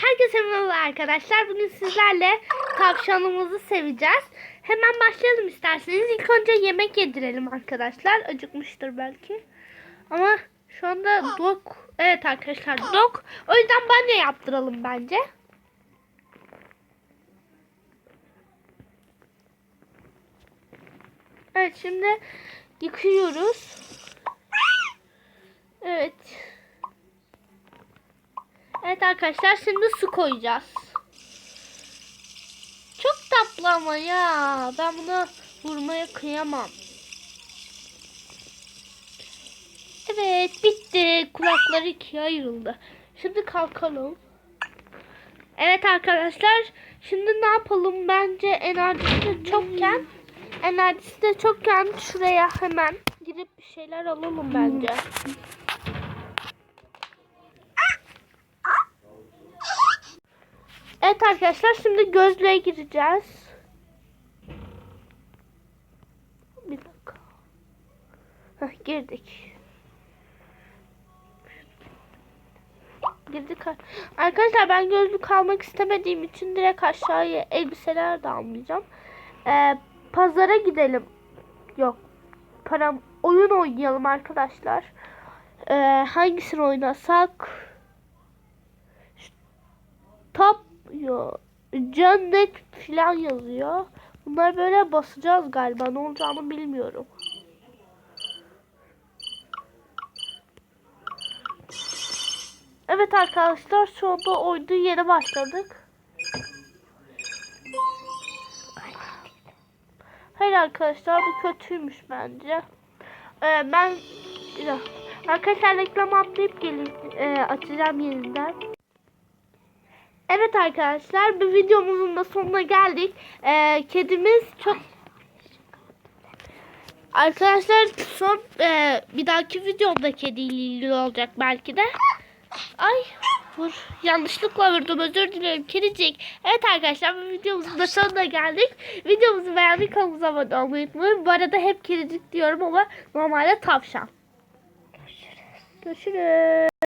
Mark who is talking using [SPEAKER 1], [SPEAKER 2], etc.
[SPEAKER 1] Herkese merhaba arkadaşlar. Bugün sizlerle tavşanımızı seveceğiz. Hemen başlayalım isterseniz. İlk önce yemek yedirelim arkadaşlar. Acıkmıştır belki. Ama şu anda dok. Evet arkadaşlar dok. O yüzden banyo yaptıralım bence. Evet şimdi yıkıyoruz. Evet. Evet arkadaşlar şimdi su koyacağız. Çok tatlı ama ya. Ben bunu vurmaya kıyamam. Evet bitti. Kulakları ikiye ayrıldı. Şimdi kalkalım. Evet arkadaşlar. Şimdi ne yapalım? Bence enerjisi de çokken enerjisi de çokken şuraya hemen girip bir şeyler alalım bence. Evet arkadaşlar şimdi gözlüğe gireceğiz. Bir dakika. Heh, girdik. Girdik. Arkadaşlar ben gözlük almak istemediğim için direkt aşağıya elbiseler de almayacağım. Ee, pazara gidelim. Yok. Param oyun oynayalım arkadaşlar. Ee, hangisini oynasak? Top yo cennet falan yazıyor. Bunlar böyle basacağız galiba. Ne olacağını bilmiyorum. Evet arkadaşlar şu anda oyunun yeni başladık. Hayır arkadaşlar bu kötüymüş bence. Ee, ben arkadaşlar reklam atlayıp gelin e, açacağım yeniden. Evet arkadaşlar bir videomuzun da sonuna geldik. Ee, kedimiz çok Arkadaşlar son e, bir dahaki videomda kediyle ilgili olacak belki de. Ay vur. Yanlışlıkla vurdum özür dilerim kedicik. Evet arkadaşlar bu videomuzun da sonuna geldik. Videomuzu beğenmeyi kanalımıza abone olmayı unutmayın. Bu arada hep kedicik diyorum ama normalde tavşan. Görüşürüz. Görüşürüz.